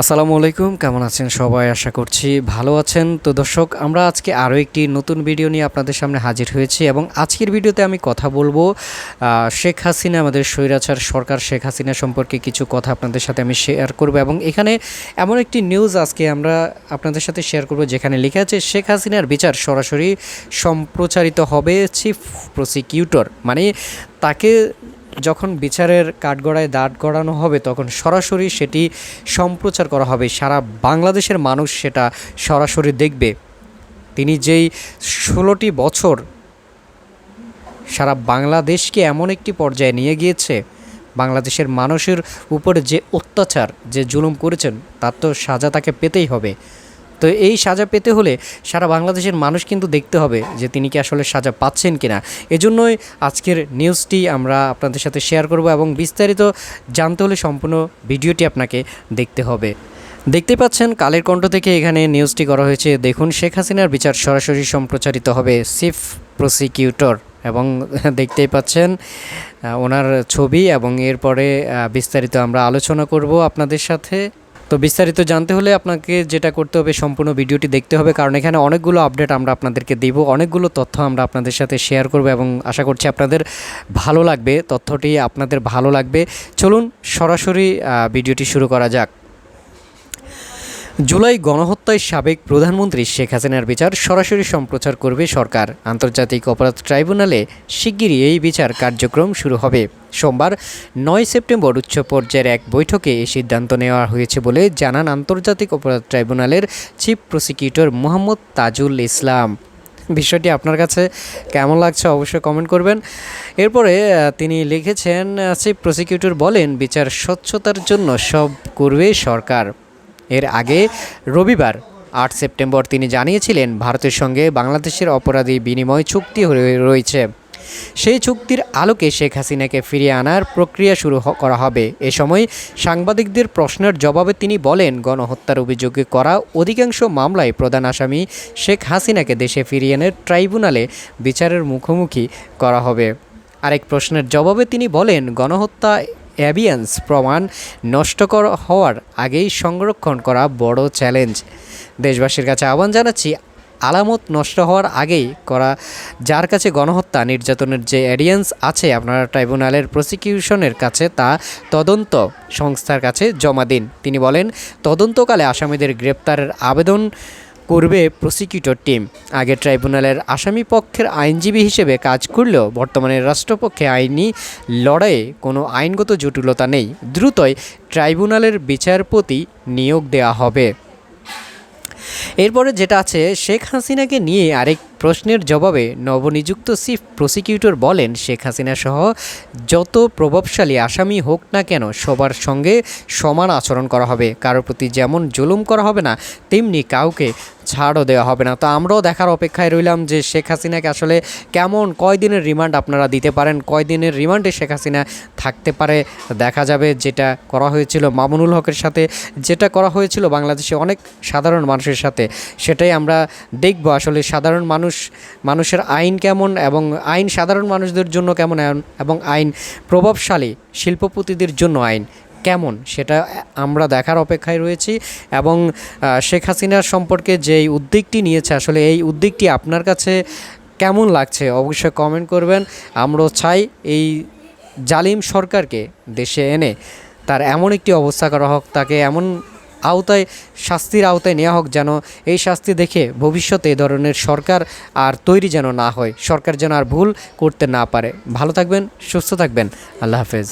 আসসালামু আলাইকুম, কেমন আছেন সবাই? আশা করছি ভালো আছেন। তো দর্শক, আমরা আজকে আরও একটি নতুন ভিডিও নিয়ে আপনাদের সামনে হাজির হয়েছি এবং আজকের ভিডিওতে আমি কথা বলব শেখ হাসিনা, আমাদের স্বৈরাচার সরকার শেখ হাসিনা সম্পর্কে কিছু কথা আপনাদের সাথে আমি শেয়ার করব এবং এখানে এমন একটি নিউজ আজকে আমরা আপনাদের সাথে শেয়ার করব যেখানে লেখা আছে, শেখ হাসিনার বিচার সরাসরি সম্প্রচারিত হবে চিফ প্রসিকিউটর মানে তাকে যখন বিচারের কাঠগড়ায় দাঁড় করানো হবে, তখন সরাসরি সেটি সম্প্রচার করা হবে। সারা বাংলাদেশের মানুষ সেটা সরাসরি দেখবে। তিনি যেই ষোলোটি বছর সারা বাংলাদেশকে এমন একটি পর্যায়ে নিয়ে গিয়েছে, বাংলাদেশের মানুষের উপরে যে অত্যাচার, যে জুলুম করেছেন, তার তো সাজা তাকে পেতেই হবে। তো এই সাজা পেতে হলে সারা বাংলাদেশের মানুষ কিন্তু দেখতে হবে যে তিনি কি আসলে সাজা পাচ্ছেন কিনা। এজন্যই আজকের নিউজটি আমরা আপনাদের সাথে শেয়ার করব এবং বিস্তারিত জানতে হলে সম্পূর্ণ ভিডিওটি আপনাকে দেখতে হবে। দেখতে পাচ্ছেন, কালের কণ্ঠ থেকে এখানে নিউজটি করা হয়েছে। দেখুন, শেখ হাসিনার বিচার সরাসরি সম্প্রচারিত হবে সিফ প্রসিকিউটর এবং দেখতেই পাচ্ছেন ওনার ছবি এবং এরপরে বিস্তারিত আমরা আলোচনা করব আপনাদের সাথে। তো বিস্তারিত জানতে হলে আপনাকে যেটা করতে হবে, সম্পূর্ণ ভিডিওটি দেখতে হবে, কারণ এখানে অনেকগুলো আপডেট আমরা আপনাদেরকে দেবো, অনেকগুলো তথ্য আমরা আপনাদের সাথে শেয়ার করব এবং আশা করছি আপনাদের ভালো লাগবে, তথ্যটি আপনাদের ভালো লাগবে। চলুন সরাসরি ভিডিওটি শুরু করা যাক। জুলাই গণহত্যায় সাবেক প্রধানমন্ত্রী শেখ হাসিনার বিচার সরাসরি সম্প্রচার করবে সরকার। আন্তর্জাতিক অপরাধ ট্রাইব্যুনালে শিগগিরই এই বিচার কার্যক্রম শুরু হবে। সোমবার, নয় সেপ্টেম্বর উচ্চ পর্যায়ের এক বৈঠকে এই সিদ্ধান্ত নেওয়া হয়েছে বলে জানান আন্তর্জাতিক অপরাধ ট্রাইব্যুনালের চিফ প্রসিকিউটর মোহাম্মদ তাজুল ইসলাম। বিষয়টি আপনার কাছে কেমন লাগছে অবশ্যই কমেন্ট করবেন। এরপরে তিনি লিখেছেন, চিফ প্রসিকিউটর বলেন, বিচার স্বচ্ছতার জন্য সব করবে সরকার। এর আগে রবিবার আট সেপ্টেম্বর তিনি জানিয়েছিলেন, ভারতের সঙ্গে বাংলাদেশের অপরাধী বিনিময় চুক্তি রয়েছে। সেই চুক্তির আলোকে শেখ হাসিনাকে ফিরিয়ে আনার প্রক্রিয়া শুরু করা হবে। এ সময় সাংবাদিকদের প্রশ্নের জবাবে তিনি বলেন, গণহত্যার অভিযোগে করা অধিকাংশ মামলায় প্রধান আসামি শেখ হাসিনাকে দেশে ফিরিয়ে এনে ট্রাইব্যুনালে বিচারের মুখোমুখি করা হবে। আরেক প্রশ্নের জবাবে তিনি বলেন, গণহত্যা অ্যাবিয়েন্স প্রমাণ নষ্টকর হওয়ার আগেই সংরক্ষণ করা বড় চ্যালেঞ্জ। দেশবাসীর কাছে আহ্বান জানাচ্ছি, আলামত নষ্ট হওয়ার আগেই করা, যার কাছে গণহত্যা, নির্যাতনের যে অ্যাডিয়েন্স আছে আপনারা ট্রাইব্যুনালের প্রসিকিউশনের কাছে তা তদন্ত সংস্থার কাছে জমা দিন। তিনি বলেন, তদন্তকালে আসামিদের গ্রেপ্তারের আবেদন করবে প্রসিকিউটর টিম আগে ট্রাইব্যুনালের আসামি পক্ষের আইনজীবী হিসেবে কাজ করলেও বর্তমানে রাষ্ট্রপক্ষে আইনি লড়াইয়ে কোনো আইনগত জটিলতা নেই। দ্রুতই ট্রাইব্যুনালের বিচারপতি নিয়োগ দেওয়া হবে। এরপরে যেটা আছে, শেখ হাসিনাকে নিয়ে আরেক প্রশ্নের জবাবে নবনিযুক্ত চিফ প্রসিকিউটর বলেন, শেখ হাসিনা সহ যত প্রভাবশালী আসামি হোক না কেন সবার সঙ্গে সমান আচরণ করা হবে। কারোর প্রতি যেমন জুলুম করা হবে না, তেমনি কাউকে ছাড়ও দেওয়া হবে না। তো আমরাও দেখার অপেক্ষায় রইলাম যে শেখ হাসিনাকে আসলে কেমন কয় দিনের রিমান্ড আপনারা দিতে পারেন কয় দিনের রিমান্ডে শেখ হাসিনা থাকতে পারে দেখা যাবে যেটা করা হয়েছিল মামুনুল হকের সাথে। যেটা করা হয়েছিল বাংলাদেশে অনেক সাধারণ মানুষের সাথে, সেটাই আমরা দেখব আসলে সাধারণ মানুষ, মানুষের আইন কেমন এবং আইন সাধারণ মানুষদের জন্য কেমন এবং আইন প্রভাবশালী শিল্পপতিদের জন্য আইন কেমন সেটা আমরা দেখার অপেক্ষায় রয়েছি এবং শেখ হাসিনার সম্পর্কে যেই উদ্যোগটি নিয়েছে, আসলে এই উদ্যোগটি আপনার কাছে কেমন লাগছে? অবশ্যই কমেন্ট করবেন। আমরাও চাই এই জালিম সরকারকে দেশে এনে তার এমন একটি অবস্থা করা হোক, তাকে এমন আওতায়, শাস্তির আওতায় নেওয়া হোক যেন এই শাস্তি দেখে ভবিষ্যতে এ ধরনের সরকার আর তৈরি যেন না হয়, সরকার যেন আর ভুল করতে না পারে। ভালো থাকবেন, সুস্থ থাকবেন। আল্লাহ হাফেজ।